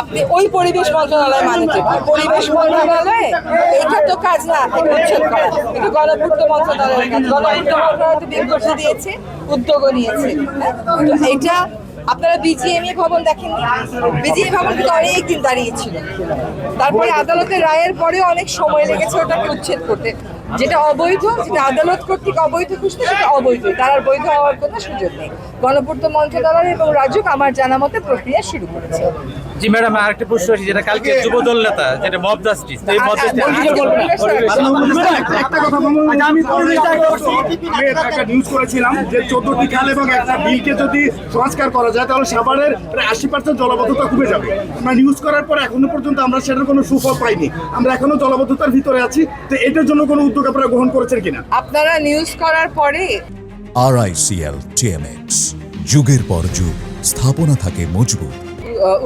আপনি ওই পরিবেশ মন্ত্রণালয় মানে কি? পরিবেশ মন্ত্রণালয়? এটা তো কাজ না, এটা উচ্ছেদ করা এটা গণপূর্ত মন্ত্রণালয়ের কাজ। গণপূর্ত মন্ত্রণালয় তো করতে দিয়েছে, উদ্যোগও নিয়েছে হ্যাঁ? তো এইটা আপনারা বিজিএমএ ভবন দেখেননি? বিজিএ ভবন কিন্তু অনেক দিন দাঁড়িয়েছিল। তারপরে আদালতের রায়ের পরে অনেক সময় লেগেছে ওটাকে উচ্ছেদ করতে। যেটা অবৈধ, যেটা আদালত কর্তৃক অবৈধ খুঁজতে সেটা অবৈধ। তার আর বৈধ হওয়ার কোনো সুযোগ নেই। গণপূর্ত মন্ত্রণালয় এবং রাজুক আমার জানা মতে প্রক্রিয়া শুরু করেছে। জি ম্যাডাম আরেকটা প্রশ্ন আছে যেটা কালকে যুবদল নেতা যেটা মব জাস্টিস এই মব আর- আর। একটা কথা বলব আচ্ছা, আমি আমি একটা নিউজ করেছিলাম যে চোদ্দটি খাল এবং একটা বিলকে যদি সংস্কার করা যায় তাহলে সাভারের প্রায় আশি পার্সেন্ট জলবদ্ধতা কমে যাবে আমরা নিউজ করার পর এখনও পর্যন্ত আমরা সেটার কোনো সুফল পাইনি আমরা এখনও জলবদ্ধতার ভিতরে আছি তো এটার জন্য কোনো উদ্যোগ আপনারা গ্রহণ করেছেন কিনা আপনারা নিউজ করার পরে আরআইসিএল টিএমএক্স যুগের পর যুগ স্থাপনা থাকে মজবুত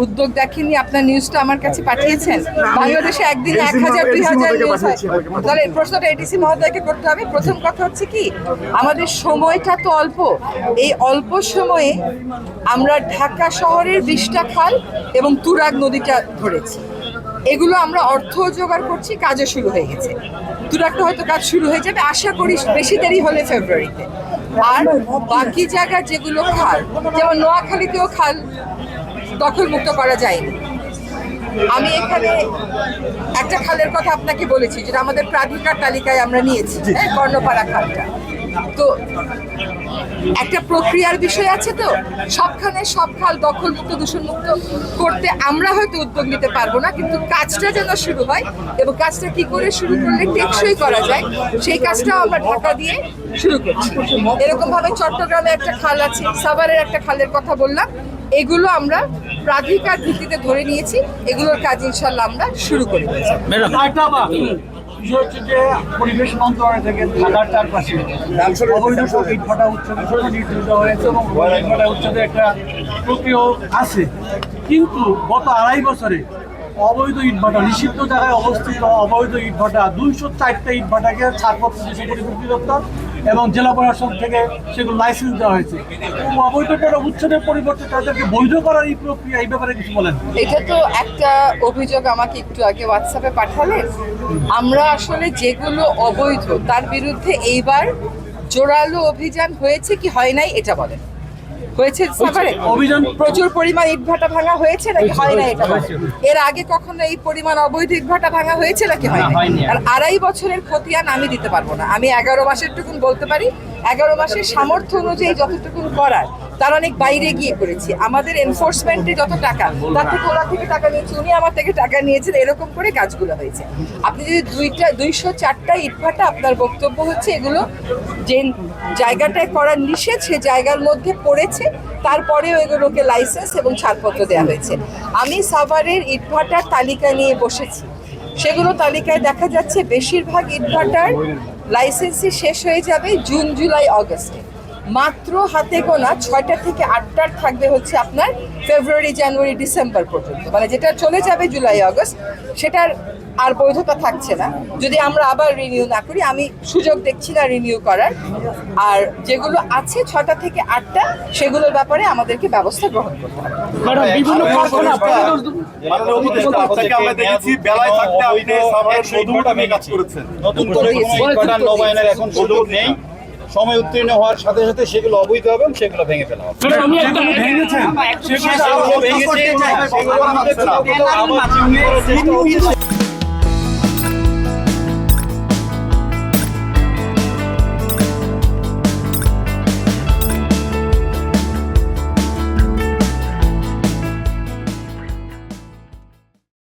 উদ্যোগ দেখেননি আপনার নিউজটা আমার কাছে পাঠিয়েছেন। বাংলাদেশে একদিন এক হাজার দুই হাজার নিউজ হয়। তাহলে প্রশ্নটা এডিসি মহোদয়কে করতে হবে। প্রথম কথা হচ্ছে কি আমাদের সময়টা তো অল্প। এই অল্প সময়ে আমরা ঢাকা শহরের বিশটা খাল এবং তুরাগ নদীটা ধরেছি। এগুলো আমরা অর্থ জোগাড় করছি কাজও শুরু হয়ে গেছে। তুরাগটা হয়তো কাজ শুরু হয়ে যাবে আশা করি বেশি দেরি হলে ফেব্রুয়ারিতে। আর বাকি জায়গার যেগুলো খাল যেমন নোয়াখালীতেও খাল দখল মুক্ত করা যায়নি। আমি এখানে একটা খালের কথা আপনাকে বলেছি যেটা আমাদের প্রাধিকার তালিকায় আমরা নিয়েছি হ্যাঁ কর্ণপাড়া খালটা। তো একটা প্রক্রিয়ার বিষয় আছে তো সবখানে সব খাল দখল মুক্ত দূষণ মুক্ত করতে আমরা হয়তো উদ্যোগ নিতে পারব না কিন্তু কাজটা যেন শুরু হয় এবং কাজটা কি করে শুরু করলে টেকসই করা যায় সেই কাজটাও আমরা ঢাকা দিয়ে শুরু করছি। এরকম ভাবে চট্টগ্রামে একটা খাল আছে সাভারের একটা খালের কথা বললাম এগুলো আমরা প্রাধিকার ভিত্তিতে ধরে নিয়েছি এগুলোর কাজ ইনশাল্লাহ আমরা শুরু করে দিয়েছি। বিষয় হচ্ছে যে পরিবেশ মন্ত্রণালয় থেকে ঢাকার চারপাশে অবৈধ ইট ভাটা উচ্ছেদ নির্ধারিত হয়েছে এবং ইট ভাটা উচ্ছেদের একটা প্রক্রিয়া আছে। কিন্তু গত আড়াই বছরে অবৈধ ইটভাটা নিষিদ্ধ জায়গায় অবস্থিত অবৈধ ইট ভাটা দুইশো চারটা ইট ভাটাকে ছাড়পত্র দিয়েছে। পরিবেশ দপ্তর? এবং জেলা প্রশাসন থেকে সেগুলো লাইসেন্স দেওয়া হয়েছে। অবৈধ টাকা উচ্ছেদের পরিবর্তে তাদেরকে বৈধ করার এই প্রক্রিয়া এই ব্যাপারে কিছু বলেন। এটা তো একটা অভিযোগ আমাকে একটু আগে হোয়াটসঅ্যাপে পাঠালে আমরা আসলে যেগুলো অবৈধ, তার বিরুদ্ধে এইবার জোরালো অভিযান হয়েছে কি হয় নাই এটা বলেন। হয়েছে সাভারে। অভিযান প্রচুর পরিমাণ ইটভাটা ভাঙা হয়েছে নাকি? হয় না এটা। এর আগে কখনো এই পরিমাণ অবৈধ ইটভাটা ভাঙা হয়েছে নাকি? হয় না আর। আড়াই বছরের খতিয়ান আমি দিতে পারব না। আমি এগারো মাসের টুকুন বলতে পারি এগারো মাসের সামর্থ্য অনুযায়ী যতটুকুন করার তার অনেক বাইরে গিয়ে করেছি। আমাদের এনফোর্সমেন্টে যত টাকা, তার থেকে ওরা থেকে টাকা নিয়েছে, উনি আমার থেকে টাকা নিয়েছেন, এরকম করে কাজগুলো হয়েছে। আপনি যদি দুইটা, দুইশো চারটা ইটভাটা আপনার বক্তব্য হচ্ছে, এগুলো যে জায়গাটায় করার নিষেধ, সে জায়গার মধ্যে পড়েছে, তারপরেও এগুলোকে লাইসেন্স এবং ছাড়পত্র দেওয়া হয়েছে। আমি সাভারের ইটভাটার তালিকা নিয়ে বসেছি। সেগুলো তালিকায় দেখা যাচ্ছে, বেশিরভাগ ইটভাটার লাইসেন্সই শেষ হয়ে যাবে জুন, জুলাই, অগস্টে। মাত্র হাতে গোনা ছয়টা থেকে আটটার থাকবে হচ্ছে আপনার ফেব্রুয়ারি জানুয়ারি ডিসেম্বর পর্যন্ত। মানে যেটা চলে যাবে জুলাই আগস্ট সেটার আর বৈধতা থাকছে না। যদি আমরা আবার রিনিউ না করি আমি সুযোগ দেখছি না রিনিউ করার। আর যেগুলো আছে ছটা থেকে আটটা সেগুলোর ব্যাপারে আমাদেরকে ব্যবস্থা গ্রহণ করতে হবে। ম্যাডাম বিভিন্ন কারখানা মাননীয় উপদেষ্টা, আপনাকে আমরা দেখেছি বেলায় থাকতে আপনি সাভারের মধুমতা নিয়ে কাজ করেছেন। নতুন করে কোনো ইটভাটার নবায়নের এখন সুযোগ নেই। সময় উত্তীর্ণ হওয়ার সাথে সাথে সেগুলো অবৈধ হবে সেগুলো ভেঙে ফেলা হবে। ভেঙেছেন